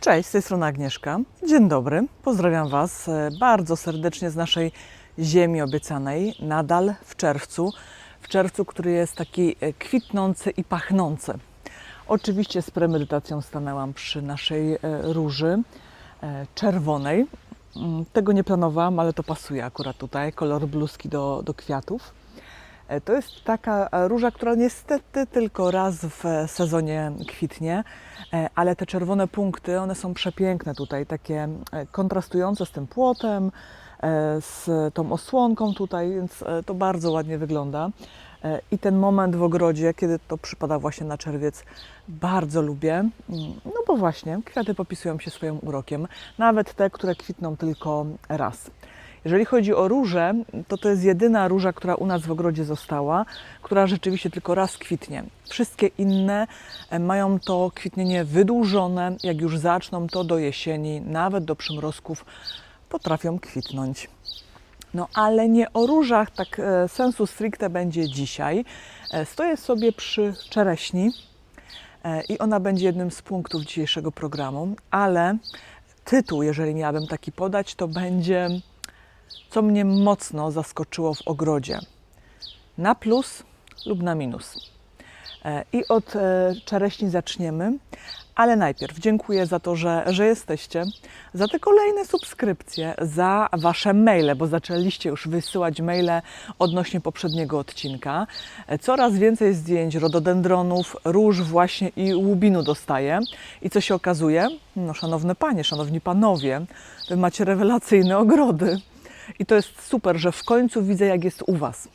Cześć, z tej strony Agnieszka. Dzień dobry, pozdrawiam Was e, bardzo serdecznie z naszej ziemi obiecanej, nadal w czerwcu. W czerwcu, który jest taki e, kwitnący i pachnący. Oczywiście z premedytacją stanęłam przy naszej e, róży czerwonej. Mm, Tego nie planowałam, ale to pasuje akurat tutaj, kolor bluzki do, do kwiatów. E, To jest taka e, róża, która niestety tylko raz w e, sezonie kwitnie, ale te czerwone punkty, one są przepiękne tutaj, takie kontrastujące z tym płotem, z tą osłonką tutaj, więc to bardzo ładnie wygląda. I ten moment w ogrodzie, kiedy to przypada właśnie na czerwiec, bardzo lubię. Mm, No bo właśnie, kwiaty popisują się swoim urokiem, nawet te, które kwitną tylko raz. Jeżeli chodzi o róże, to to jest jedyna róża, która u nas w ogrodzie została, która rzeczywiście tylko raz kwitnie. Wszystkie inne e, mają to kwitnienie wydłużone. Jak już zaczną, to do jesieni, nawet do przymrozków potrafią kwitnąć. No ale nie o różach tak e, sensu stricte będzie dzisiaj. E, Stoję sobie przy czereśni i ona będzie jednym z punktów dzisiejszego programu, ale tytuł, jeżeli miałabym taki podać, to będzie co mnie mocno zaskoczyło w ogrodzie. Na plus lub na minus. E, I od e, czereśni zaczniemy, ale najpierw dziękuję za to, że, że jesteście, za te kolejne subskrypcje, za Wasze maile, bo zaczęliście już wysyłać maile odnośnie poprzedniego odcinka. E, Coraz więcej zdjęć rododendronów, róż właśnie i łubinu dostaję. I co się okazuje? No, szanowne panie, szanowni panowie, wy macie rewelacyjne ogrody. I to jest super, że w końcu widzę, jak jest u Was.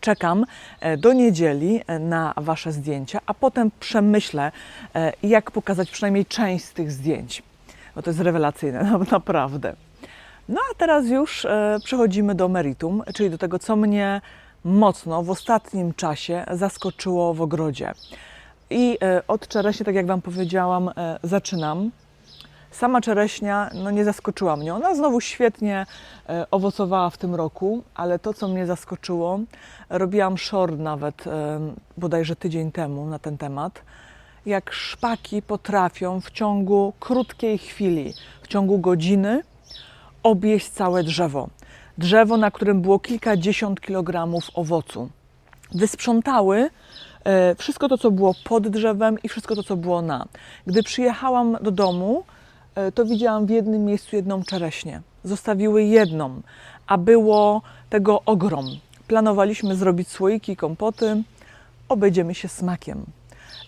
Czekam e, do niedzieli e, na Wasze zdjęcia, a potem przemyślę, e, jak pokazać przynajmniej część z tych zdjęć. Bo to jest rewelacyjne, na- naprawdę. No a teraz już przechodzimy do meritum, czyli do tego, co mnie mocno w ostatnim czasie zaskoczyło w ogrodzie. I od czereśnie, tak jak Wam powiedziałam, zaczynam. Sama czereśnia no, nie zaskoczyła mnie. Ona znowu świetnie e, owocowała w tym roku, ale to, co mnie zaskoczyło, robiłam short nawet e, bodajże tydzień temu na ten temat, jak szpaki potrafią w ciągu krótkiej chwili, w ciągu godziny objeść całe drzewo. Drzewo, na którym było kilkadziesiąt kilogramów owocu. Wysprzątały e, wszystko to, co było pod drzewem i wszystko to, co było na. Gdy przyjechałam do domu, to widziałam w jednym miejscu jedną czereśnię. Zostawiły jedną, a było tego ogrom. Planowaliśmy zrobić słoiki, kompoty, obejdziemy się smakiem.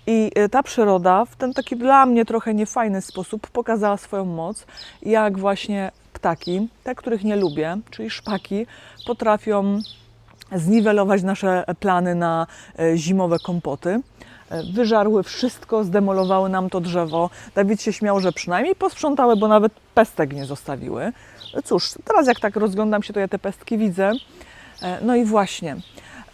I e, ta przyroda w ten taki dla mnie trochę niefajny sposób pokazała swoją moc, jak właśnie ptaki, te, których nie lubię, czyli szpaki, potrafią zniwelować nasze plany na e, zimowe kompoty. Wyżarły wszystko, zdemolowały nam to drzewo. Dawid się śmiał, że przynajmniej posprzątały, bo nawet pestek nie zostawiły. Cóż, teraz jak tak rozglądam się, to ja te pestki widzę. E, No i właśnie.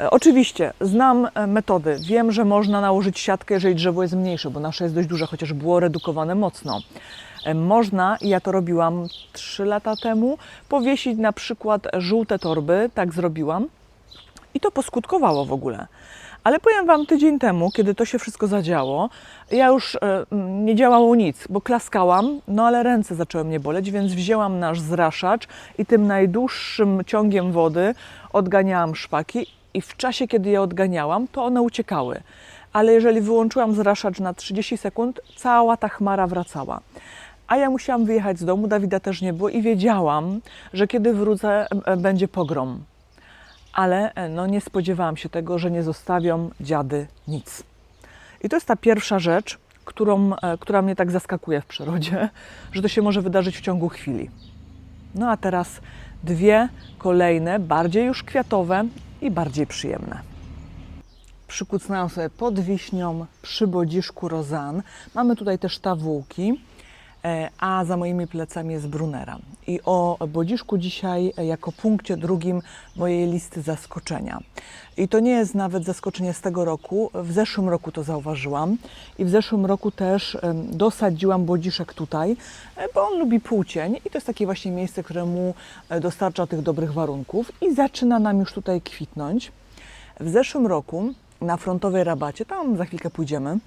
E, Oczywiście znam e, metody. Wiem, że można nałożyć siatkę, jeżeli drzewo jest mniejsze, bo nasze jest dość duże, chociaż było redukowane mocno. Można, i ja to robiłam 3 lata temu, powiesić na przykład żółte torby, tak zrobiłam, i to poskutkowało w ogóle. Ale powiem Wam, tydzień temu, kiedy to się wszystko zadziało, ja już e, nie działało nic, bo klaskałam, no ale ręce zaczęły mnie boleć, więc wzięłam nasz zraszacz i tym najdłuższym ciągiem wody odganiałam szpaki i w czasie, kiedy je odganiałam, to one uciekały. Ale jeżeli wyłączyłam zraszacz na 30 sekund, cała ta chmara wracała. A ja musiałam wyjechać z domu, Dawida też nie było i wiedziałam, że kiedy wrócę, e, będzie pogrom ale e, no, nie spodziewałam się tego, że nie zostawią dziady nic. I to jest ta pierwsza rzecz, którą, e, która mnie tak zaskakuje w przyrodzie, że to się może wydarzyć w ciągu chwili. No a teraz dwie kolejne, bardziej już kwiatowe i bardziej przyjemne. Przykucnęłam sobie pod wiśnią przy bodziszku rozan. Mamy tutaj też tawółki, e, a za moimi plecami jest brunera. I o bodziszku dzisiaj e, jako punkcie drugim mojej listy zaskoczenia. I to nie jest nawet zaskoczenie z tego roku. W zeszłym roku to zauważyłam i w zeszłym roku też dosadziłam bodziszek tutaj, e, bo on lubi półcień i to jest takie właśnie miejsce, które mu e, dostarcza tych dobrych warunków i zaczyna nam już tutaj kwitnąć. W zeszłym roku na frontowej rabacie, tam za chwilkę pójdziemy,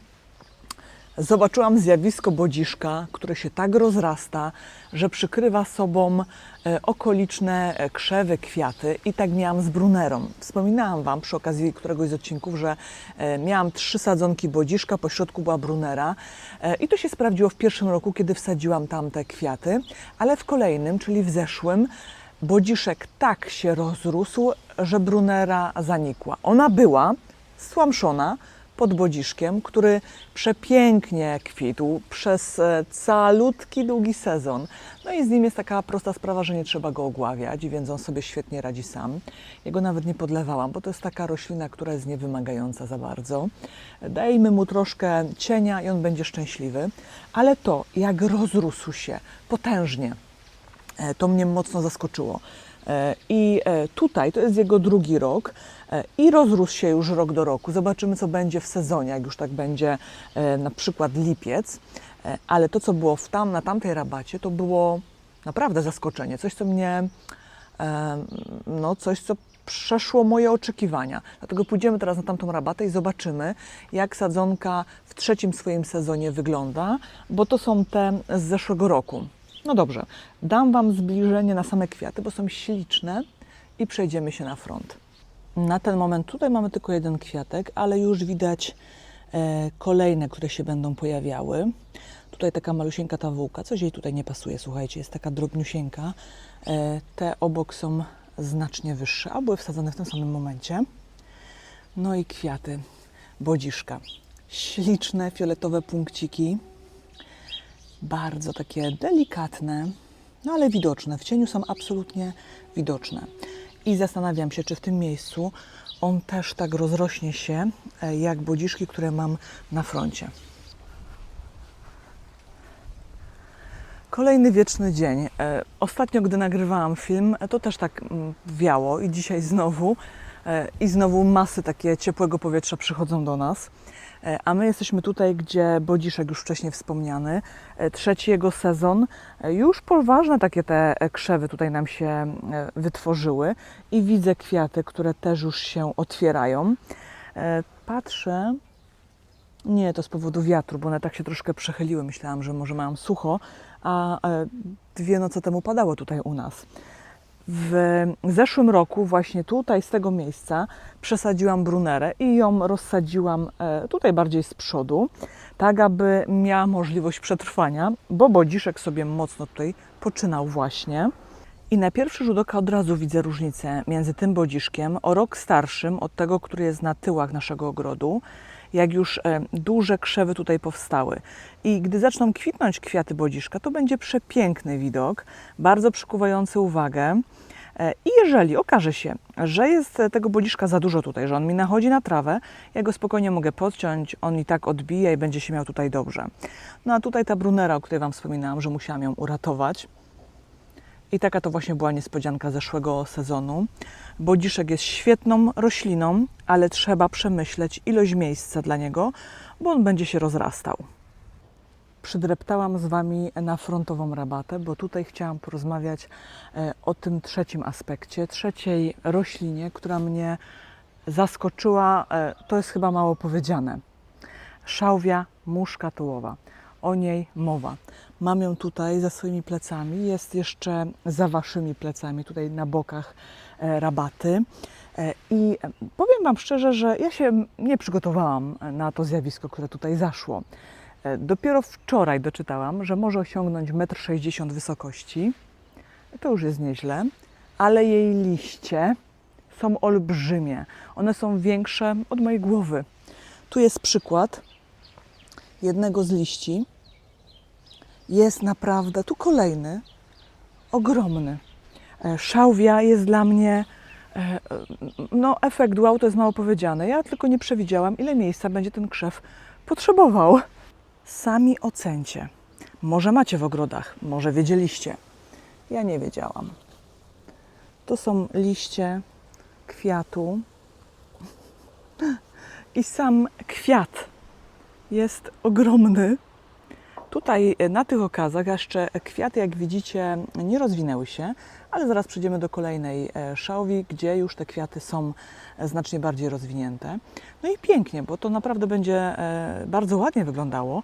zobaczyłam zjawisko bodziszka, które się tak rozrasta, że przykrywa sobą e, okoliczne e, krzewy, kwiaty i tak miałam z brunerą. Wspominałam Wam przy okazji któregoś z odcinków, że e, miałam trzy sadzonki bodziszka, po środku była brunera i to się sprawdziło w pierwszym roku, kiedy wsadziłam tam te kwiaty, ale w kolejnym, czyli w zeszłym, bodziszek tak się rozrósł, że brunera zanikła. Ona była stłamszona, pod Bodziszkiem, który przepięknie kwitł przez e, calutki, długi sezon. No i z nim jest taka prosta sprawa, że nie trzeba go ogławiać, więc on sobie świetnie radzi sam. Jego nawet nie podlewałam, bo to jest taka roślina, która jest niewymagająca za bardzo. Dajmy mu troszkę cienia i on będzie szczęśliwy. Ale to, jak rozrósł się potężnie, E, To mnie mocno zaskoczyło. E, I e, tutaj to jest jego drugi rok e, i rozrósł się już rok do roku. Zobaczymy, co będzie w sezonie, jak już tak będzie na przykład lipiec. Ale to, co było w tam, na tamtej rabacie, to było naprawdę zaskoczenie. Coś, co mnie, no coś, co przeszło moje oczekiwania. Dlatego pójdziemy teraz na tamtą rabatę i zobaczymy, jak sadzonka w trzecim swoim sezonie wygląda, bo to są te z zeszłego roku. No dobrze, dam Wam zbliżenie na same kwiaty, bo są śliczne i przejdziemy się na front. Na ten moment tutaj mamy tylko jeden kwiatek, ale już widać e, kolejne, które się będą pojawiały. Tutaj taka malusieńka ta wółka, coś jej tutaj nie pasuje, słuchajcie, jest taka drobniusieńka. E, te obok są znacznie wyższe, a były wsadzone w tym samym momencie. No i kwiaty, bodziszka. Śliczne, fioletowe punkciki bardzo takie delikatne, no ale widoczne. W cieniu są absolutnie widoczne. I zastanawiam się, czy w tym miejscu on też tak rozrośnie się, e, jak bodziszki, które mam na froncie. Kolejny wieczny dzień. E, Ostatnio, gdy nagrywałam film, e, to też tak mm, wiało i dzisiaj znowu. I znowu masy takie ciepłego powietrza przychodzą do nas. E, A my jesteśmy tutaj, gdzie Bodziszek już wcześniej wspomniany, e, trzeci jego sezon. E, Już poważne takie te krzewy tutaj nam się wytworzyły i widzę kwiaty, które też już się otwierają. Patrzę, nie, to z powodu wiatru, bo one tak się troszkę przechyliły. Myślałam, że może mają sucho, a dwie noce temu padało tutaj u nas. W zeszłym roku właśnie tutaj z tego miejsca przesadziłam brunerę i ją rozsadziłam e, tutaj bardziej z przodu, tak aby miała możliwość przetrwania, bo bodziszek sobie mocno tutaj poczynał właśnie. I na pierwszy rzut oka od razu widzę różnicę między tym bodziszkiem o rok starszym od tego, który jest na tyłach naszego ogrodu, jak już e, duże krzewy tutaj powstały. I gdy zaczną kwitnąć kwiaty bodziszka, to będzie przepiękny widok, bardzo przykuwający uwagę. E, I jeżeli okaże się, że jest tego bodziszka za dużo tutaj, że on mi nachodzi na trawę, ja go spokojnie mogę podciąć, on i tak odbije i będzie się miał tutaj dobrze. No a tutaj ta brunera, o której Wam wspominałam, że musiałam ją uratować. I taka to właśnie była niespodzianka zeszłego sezonu. Bodziszek jest świetną rośliną, ale trzeba przemyśleć ilość miejsca dla niego, bo on będzie się rozrastał. Przydreptałam z Wami na frontową rabatę, bo tutaj chciałam porozmawiać e, o tym trzecim aspekcie, trzeciej roślinie, która mnie zaskoczyła. e, To jest chyba mało powiedziane. Szałwia muszka tułowa. O niej mowa. Mam ją tutaj za swoimi plecami, jest jeszcze za waszymi plecami, tutaj na bokach e, rabaty. E, I e, powiem Wam szczerze, że ja się nie przygotowałam na to zjawisko, które tutaj zaszło. Dopiero wczoraj doczytałam, że może osiągnąć 1,60 m wysokości. To już jest nieźle, ale jej liście są olbrzymie. One są większe od mojej głowy. Tu jest przykład jednego z liści. Jest naprawdę, tu kolejny, ogromny. E, Szałwia jest dla mnie, e, no efekt wow to jest mało powiedziane. Ja tylko nie przewidziałam, ile miejsca będzie ten krzew potrzebował. Sami ocencie. Może macie w ogrodach, może wiedzieliście. Ja nie wiedziałam. To są liście kwiatu i sam kwiat jest ogromny. Tutaj e, na tych okazach jeszcze kwiaty, jak widzicie, nie rozwinęły się, ale zaraz przejdziemy do kolejnej e, szałwi, gdzie już te kwiaty są e, znacznie bardziej rozwinięte. No i pięknie, bo to naprawdę będzie bardzo ładnie wyglądało.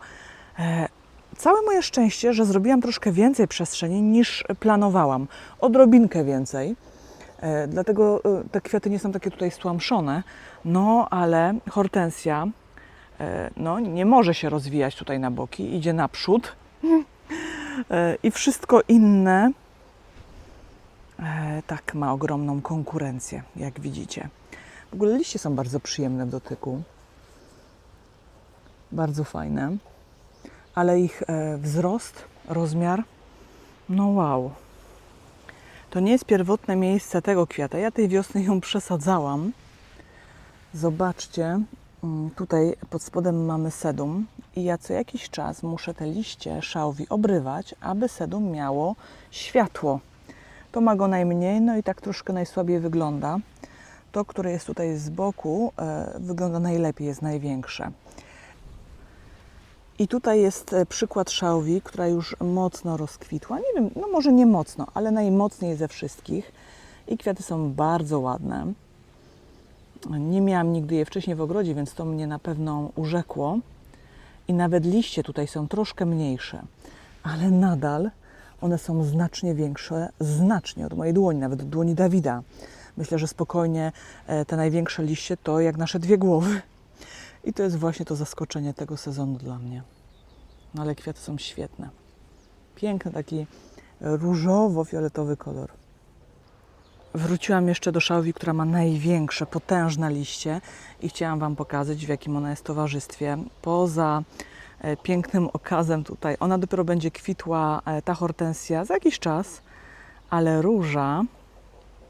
Całe moje szczęście, że zrobiłam troszkę więcej przestrzeni niż planowałam. Odrobinkę więcej. Dlatego te kwiaty nie są takie tutaj stłamszone. No, ale hortensja no, nie może się rozwijać tutaj na boki, idzie naprzód. E, I wszystko inne e, tak ma ogromną konkurencję, jak widzicie. W ogóle liście są bardzo przyjemne w dotyku. Bardzo fajne. Ale ich e, wzrost, rozmiar, no wow. To nie jest pierwotne miejsce tego kwiata. Ja tej wiosny ją przesadzałam. Zobaczcie, tutaj pod spodem mamy sedum i ja co jakiś czas muszę te liście szałwi obrywać, aby sedum miało światło. To ma go najmniej, no i tak troszkę najsłabiej wygląda. To, które jest tutaj z boku, e, wygląda najlepiej, jest największe. I tutaj jest e, przykład szałwi, która już mocno rozkwitła. Nie wiem, no może nie mocno, ale najmocniej ze wszystkich. I kwiaty są bardzo ładne. Nie miałam nigdy je wcześniej w ogrodzie, więc to mnie na pewno urzekło. I nawet liście tutaj są troszkę mniejsze, ale nadal one są znacznie większe, znacznie od mojej dłoni, nawet od dłoni Dawida. Myślę, że spokojnie e, te największe liście to jak nasze dwie głowy. I to jest właśnie to zaskoczenie tego sezonu dla mnie. No ale kwiaty są świetne. Piękny taki różowo-fioletowy kolor. Wróciłam jeszcze do szałwi, która ma największe, potężne liście i chciałam Wam pokazać, w jakim ona jest towarzystwie. Poza e, pięknym okazem tutaj, ona dopiero będzie kwitła, e, ta hortensja, za jakiś czas, ale róża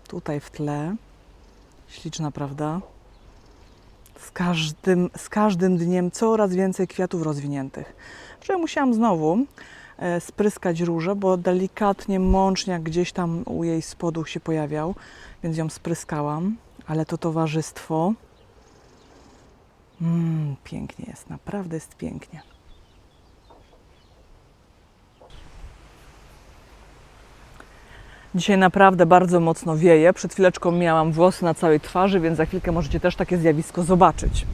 tutaj w tle, śliczna, prawda? z każdym, z każdym dniem coraz więcej kwiatów rozwiniętych. Wczoraj musiałam znowu spryskać różę, bo delikatnie mączniak gdzieś tam u jej spodu się pojawiał, więc ją spryskałam, ale to towarzystwo mm, pięknie jest, naprawdę jest pięknie. Dzisiaj naprawdę bardzo mocno wieje. Przed chwileczką miałam włosy na całej twarzy, więc za chwilkę możecie też takie zjawisko zobaczyć.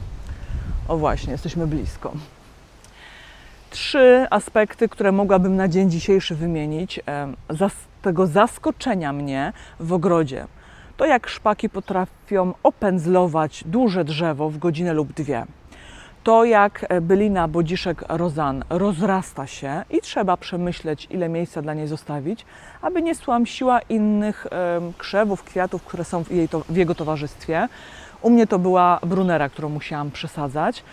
O właśnie, jesteśmy blisko. Trzy aspekty, które mogłabym na dzień dzisiejszy wymienić, zas- tego zaskoczenia mnie w ogrodzie. To jak szpaki potrafią opędzlować duże drzewo w godzinę lub dwie. To jak e, bylina bodziszek rozan rozrasta się i trzeba przemyśleć, ile miejsca dla niej zostawić, aby nie stłamsiła innych krzewów, kwiatów, które są w, jej w jego towarzystwie. U mnie to była brunera, którą musiałam przesadzać.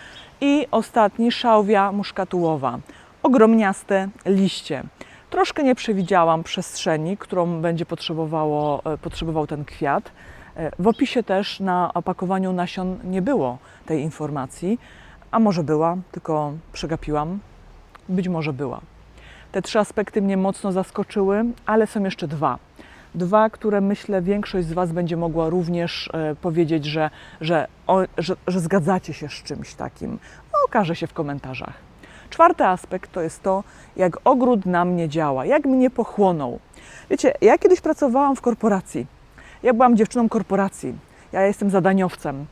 I ostatni szałwia muszkatułowa. Ogromniaste liście. Troszkę nie przewidziałam przestrzeni, którą będzie potrzebowało, e, potrzebował ten kwiat. E, W opisie też na opakowaniu nasion nie było tej informacji, a może była, tylko przegapiłam. Być może była. Te trzy aspekty mnie mocno zaskoczyły, ale są jeszcze dwa. Dwa, które myślę większość z Was będzie mogła również e, powiedzieć, że, że, o, że, że zgadzacie się z czymś takim. No, okaże się w komentarzach. Czwarty aspekt to jest to, jak ogród na mnie działa, jak mnie pochłonął. Wiecie, ja kiedyś pracowałam w korporacji. Ja byłam dziewczyną korporacji. Ja jestem zadaniowcem.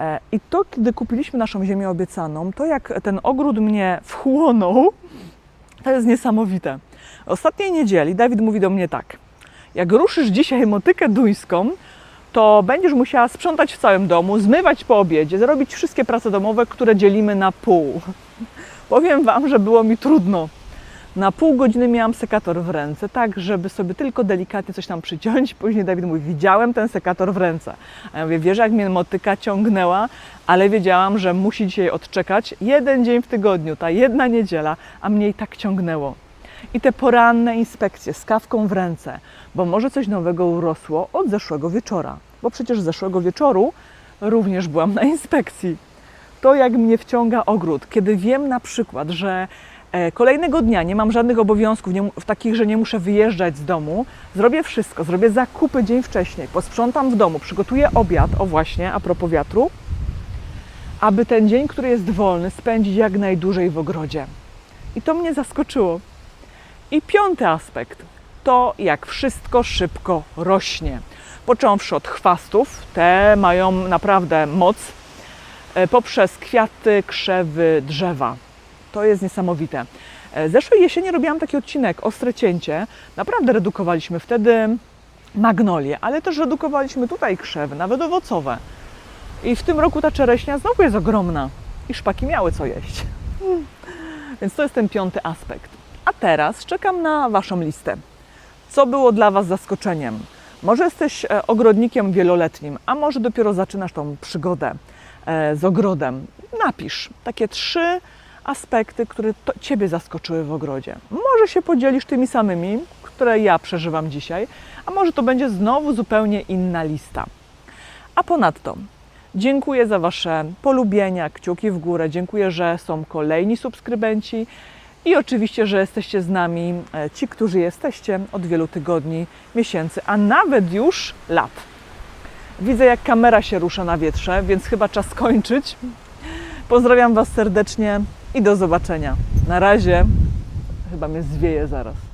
E, I to, kiedy kupiliśmy naszą ziemię obiecaną, to jak ten ogród mnie wchłonął, to jest niesamowite. Ostatniej niedzieli Dawid mówi do mnie tak. Jak ruszysz dzisiaj motykę duńską, to będziesz musiała sprzątać w całym domu, zmywać po obiedzie, zrobić wszystkie prace domowe, które dzielimy na pół. Powiem Wam, że było mi trudno. Na pół godziny miałam sekator w ręce, tak, żeby sobie tylko delikatnie coś tam przyciąć. Później Dawid mówi, widziałem ten sekator w ręce. A ja mówię, wiesz, jak mnie motyka ciągnęła, ale wiedziałam, że musi dzisiaj odczekać jeden dzień w tygodniu, ta jedna niedziela, a mnie i tak ciągnęło. I te poranne inspekcje z kawką w ręce, bo może coś nowego urosło od zeszłego wieczora, bo przecież zeszłego wieczoru również byłam na inspekcji. To jak mnie wciąga ogród, kiedy wiem na przykład, że e, kolejnego dnia nie mam żadnych obowiązków, nie, takich, że nie muszę wyjeżdżać z domu, zrobię wszystko, zrobię zakupy dzień wcześniej, posprzątam w domu, przygotuję obiad, o właśnie, a propos wiatru, aby ten dzień, który jest wolny, spędzić jak najdłużej w ogrodzie. I to mnie zaskoczyło. I piąty aspekt to jak wszystko szybko rośnie. Począwszy od chwastów, te mają naprawdę moc, e, poprzez kwiaty, krzewy, drzewa. To jest niesamowite. E, Zeszłej jesieni robiłam taki odcinek, ostre cięcie. Naprawdę redukowaliśmy wtedy magnolie, ale też redukowaliśmy tutaj krzewy, nawet owocowe. I w tym roku ta czereśnia znowu jest ogromna i szpaki miały co jeść. Więc to jest ten piąty aspekt. A teraz czekam na Waszą listę. Co było dla Was zaskoczeniem? Może jesteś e, ogrodnikiem wieloletnim, a może dopiero zaczynasz tą przygodę e, z ogrodem. Napisz takie trzy aspekty, które Ciebie zaskoczyły w ogrodzie. Może się podzielisz tymi samymi, które ja przeżywam dzisiaj, a może to będzie znowu zupełnie inna lista. A ponadto dziękuję za Wasze polubienia, kciuki w górę. Dziękuję, że są kolejni subskrybenci i oczywiście, że jesteście z nami, e, ci, którzy jesteście od wielu tygodni, miesięcy, a nawet już lat. Widzę, jak kamera się rusza na wietrze, więc chyba czas kończyć. Pozdrawiam Was serdecznie i do zobaczenia. Na razie, chyba mnie zwieje zaraz.